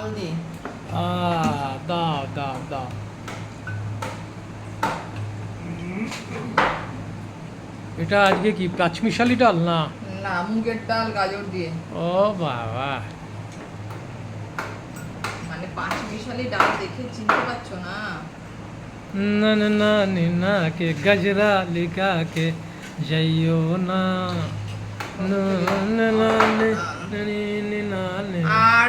ডাল দিয়ে দাও দাও দাও এটা আজকে কি পাঁচমিশালি ডাল না না মুগের ডাল গাজর দিয়ে ও বাবা মানে পাঁচ ডাল দেখে চিনতে পারছ না না না না নি কে গজরা লিখা কে যাইও না না না না নে, না নি নি না নে। আর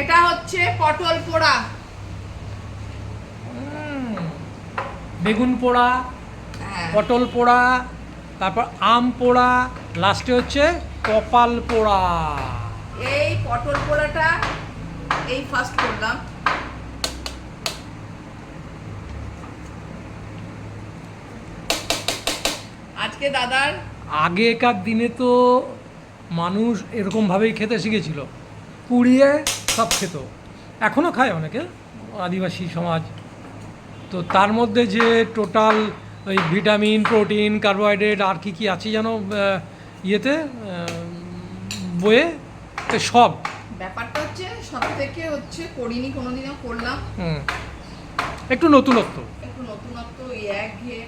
এটা হচ্ছে পটল পোড়া। বেগুন পোড়া হ্যাঁ। পটল পোড়া তারপর আম পোড়া লাস্টে হচ্ছে কপাল পোড়া। এই পটল পোড়াটা এই ফার্স্ট করলাম। আজকে দাদার আগেকার দিনে তো মানুষ এরকমভাবেই খেতে শিখেছিল। পুড়িয়ে সব খেত। এখনও খায় অনেকে আদিবাসী সমাজ। তো তার মধ্যে যে টোটাল ওই ভিটামিন প্রোটিন কার্বোহাইড্রেট আর কি কি আছে যেন ইয়েতে বইয়ে সব। ব্যাপারটা হচ্ছে সব থেকে হচ্ছে করিনি কোনোদিনও করলাম। একটু নতুনত্ব। একটু নতুনত্ব এক ঘিয়ে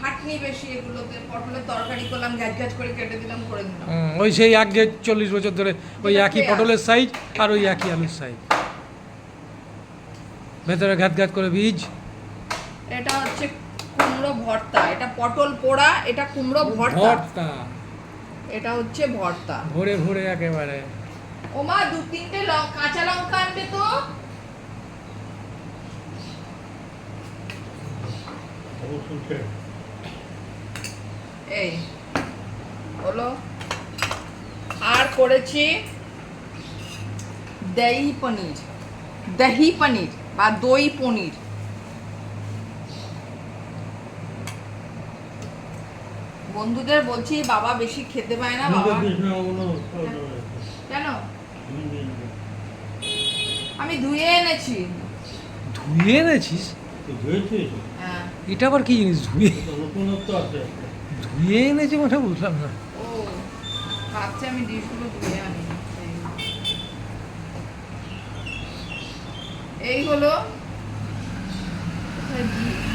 খাটনি বেশি এগুলোতে পটলের তরকারি করলাম গ্যাস গ্যাস করে কেটে দিলাম করে দিলাম। ওই সেই এক চল্লিশ বছর ধরে ওই একই পটলের সাইজ আর ওই একই আলুর সাইজ ভেতরে ঘাত ঘাত করে বীজ। এটা হচ্ছে কুমড়ো ভর্তা এটা পটল পোড়া এটা কুমড়ো ভর্তা। ভর্তা। এটা হচ্ছে ভর্তা। ভরে ভরে একেবারে। ওমা দু তিনটে কাঁচা লঙ্কা আনবে তো? এই হলো আর করেছি দহি পনির। দহি পনির বা দই পনির। বন্ধুদের বলছি বাবা বেশি খেতে পায় না বাবা। কোনো? আমি দিই ধুয়ে এনেছি। ধুয়ে এনেছিস? ধুয়েছিস? হ্যাঁ। এটা আবার কি জিনিস? ধুয়ে ধুয়ে এনেছে মানে বুঝলাম না। ও ভাবছি আমি ডিশগুলো ধুয়ে আনি। এই হলো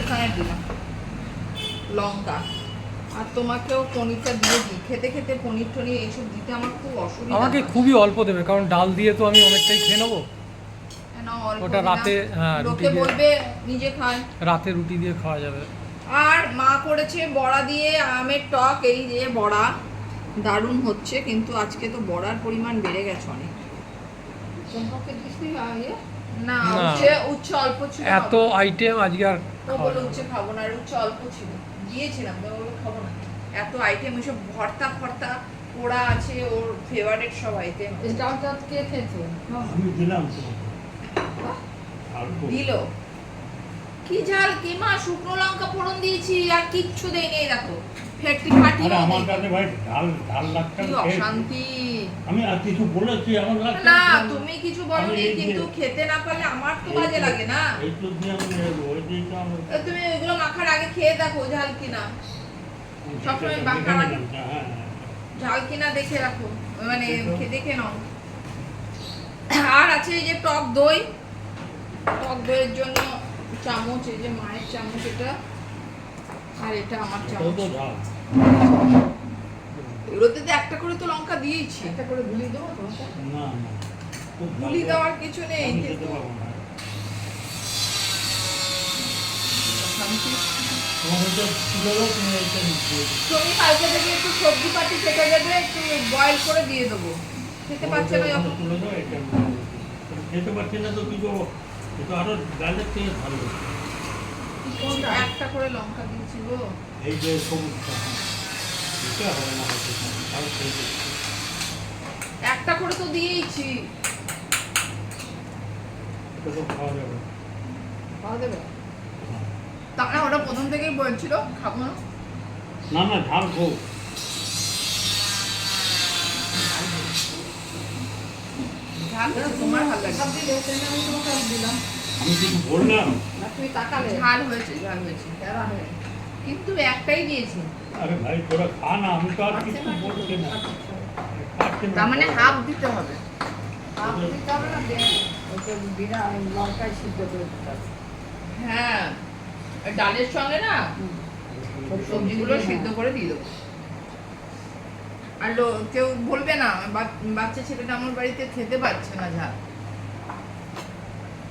এখানে দিলাম? লঙ্কা। আর তোমাকেও পনিরটা দিয়ে দিই। খেতে খেতে পনির টনির এইসব দিতে আমার খুব অসুবিধা আমাকে খুবই অল্প দেবে কারণ ডাল দিয়ে তো আমি অনেকটাই খেয়ে নেব। ওটা রাতে, হ্যাঁ, রুটি দিয়ে- বলবে নিজে খায়। রাতে রুটি দিয়ে খাওয়া যাবে। আর মা করেছে বড়া দিয়ে আমের টক এই যে বড়া। দারুণ হচ্ছে কিন্তু আজকে তো বড়ার পরিমাণ বেড়ে গেছে অনেক। না না। উচ্ছে উচ্ছে অল্প ছিল। এত আইটেম আজকে আর বলে উচ্ছে খাব না আর উচ্ছে অল্প ছিল। দিয়েছিলাম তো বলল খাব না। এত আইটেম ওইসব ভর্তা ফর্তা পোড়া আছে ওর ফেভারিট সব আইটেম কে খেয়েছে আমি দিলাম তো। দিল। কি ঝাল কি মা শুকনো লঙ্কা ফোড়ন দিয়েছি আর কিচ্ছু এই দেখো। ফেটটি ফাটি আরে আমার কাছে ভাই ঢাল ঢাল লাগছে কি অশান্তি। আমি আর কিছু বলেছি আমার লাগছে না তুমি কিছু বলনি কিন্তু খেতে না পারলে আমার তো বাজে লাগে না। এই তো দিয়ে আমি নেব ওই দিয়ে তো আমি তুমি এগুলো মাখার আগে খেয়ে দেখো ঝাল কিনা। সবসময় বাঁকা লাগে। নিলাম, হ্যাঁ, হ্যাঁ। ঝাল কিনা দেখে রাখো মানে খে- দেখে নাও। আর আছে এই যে টক দই। টক দইয়ের জন্য চামচ এই যে মায়ের চামচ এটা আর এটা আমার চামচ। এগুলোতে তো একটা করে তো লঙ্কা দিয়েছি একটা করে গুলি দেবো তোমাকে? না গুলি দেওয়ার কিছু নেই আমি কিন্তু তুমি কালকে থেকে একটু সবজি পাতি কেটে দেবে একটু বয়েল করে দিয়ে দেবো। খেতে পারছে না যখন। খেতে পারছি না তো কি করব? এটা আরও ডালের থেকে ভালো একটা করে লঙ্কা দিয়েছি গো। এই যে সবুজটা হ্যাঁ। এটা হবে না আর একটা করে তো দিয়েইছি। তো খাওয়া যাবে। খাওয়া দেবে? তাহলে ওটা প্রথম থেকেই বলছিল খাব না। না না ঝাল খুব ঝাল তোমার ভালো লাগে সব দিলে আমি তোমাকে দিলাম। আমি কিছু বললাম? না তুমি তাকালে। ঝাল হয়েছে ঝাল হয়েছে। কিন্তু একটাই দিয়েছি। আরে ভাই তোরা খা না আমি তো আর কিছু বলছি না। তার মানে হাফ দিতে হবে। হাফ দিতে হবে না দে ওকে বিনা লঙ্কায় সিদ্ধ করে দিতে হবে। হ্যাঁ ডালের সঙ্গে না সবজিগুলো সিদ্ধ করে দিয়ে দেবো। আর কেউ বলবে না বাচ্চা ছেলেটা আমার বাড়িতে খেতে পারছে না ঝাল।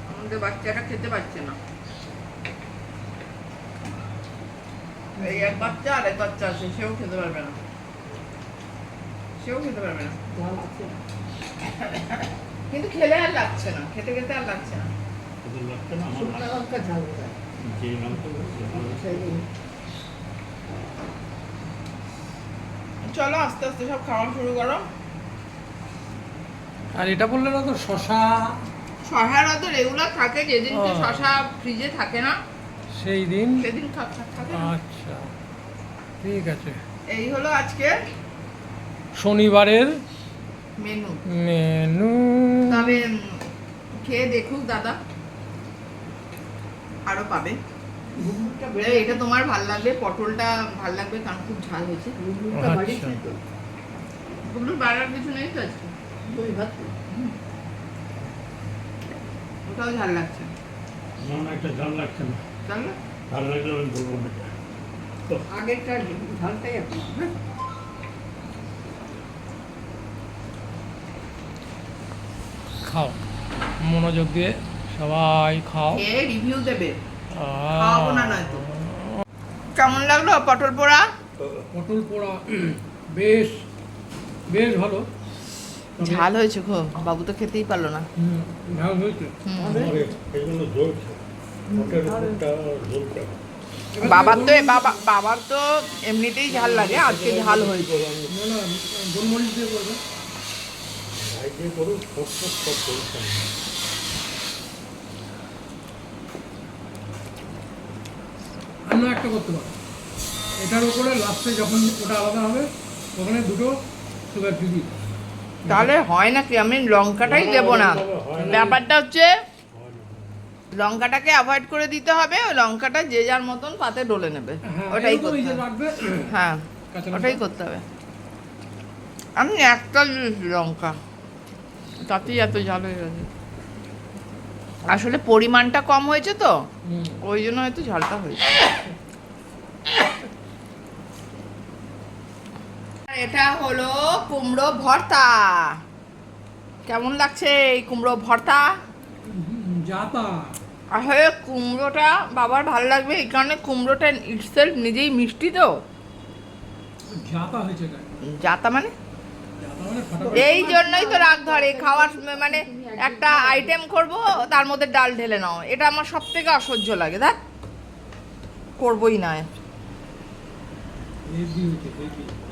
আমাদের বাচ্চাটা খেতে পারছে না। এই এক বাচ্চা আর এক বাচ্চা আছে সেও খেতে পারবে না। সেও খেতে পারবে না। কিন্তু খেলে আর লাগছে না খেতে খেতে আর লাগছে না। তোদের লাগছে না আমার শুকনো লঙ্কা ঝাল দেবে যে লঙ্কা বলছে, ভালো। সেই দিন চলো আস্তে আস্তে সব খাওয়া শুরু করো। আর এটা বললে না তো শশা? শশারা তো রেগুলার থাকে যেদিনকে ও। শশা ফ্রিজে থাকে না সেই দিন? সেদিন থাকে আচ্ছা ঠিক আছে। এই হলো আজকে শনিবারের মেনু মেনু তবে খেয়ে দেখুক দাদা। আরও পাবে। ঘুগনিটা বেড়ে এটা তোমার ভালো লাগবে পটলটা ভালো লাগবে কারণ খুব ঝাল হয়েছে। ঘুগনিটা আচ্ছা। তো বাড়ার কিছু নেই তো আজকে? দই ভাত। ওটাও ঝাল লাগছে। না না একটা ঝাল লাগছে না। জানো ঝাল লাগলে আমি বলব না। আগেরটা ঝালটাই এখন হ্যাঁ খাও। মনোযোগ দিয়ে সবাই খাও। রিভিউ দেবে। খাওয়াবো না নয়তো। কেমন লাগল পটল পোড়া? পটল পোড়া বেশ বেশ ভালো। ঝাল হয়েছে খুব বাবু তো খেতেই পারল না। ঝাল হয়েছে। বাবার তো বাবা বাবার তো এমনিতেই ঝাল লাগে আজকে ঝাল হয়েছে। না না গোলমরিচ দিয়ে করবে ভাই যে করুক সব সব সব জ্বলছে আমরা একটা করতে পারো। এটার উপরে লাস্টে যখন ওটা আলাদা হবে ওখানে দুটো সুগার ফ্রি তাহলে হয় নাকি? আমি লঙ্কাটাই দেবো না। ব্যাপারটা হচ্ছে লঙ্কাটাকে অ্যাভয়েড করে দিতে হবে ওই লঙ্কাটা যে যার মতন পাতে ডলে নেবে। ওটাই করতে হবে। হ্যাঁ ওটাই করতে হবে। আমি একটা লঙ্কা তাতেই এত ঝাল হয়ে গেছে। আসলে পরিমাণটা কম হয়েছে তো ওই জন্য হয়তো ঝালটা হয়েছে। এটা হলো কুমড়ো ভর্তা। কেমন লাগছে এই কুমড়ো ভর্তা? যাতা। আসলে কুমড়োটা বাবার ভালো লাগবে এই কারণে কুমড়োটা ইটসেলফ নিজেই মিষ্টি তো। যাতা হয়েছে যাতা মানে? মানে এই জন্যই তো রাগ ধরে খাওয়ার মানে একটা আইটেম করব তার মধ্যে ডাল ঢেলে নাও। এটা আমার সব থেকে অসহ্য লাগে দেখ। করবই না। Не бейте, не бейте.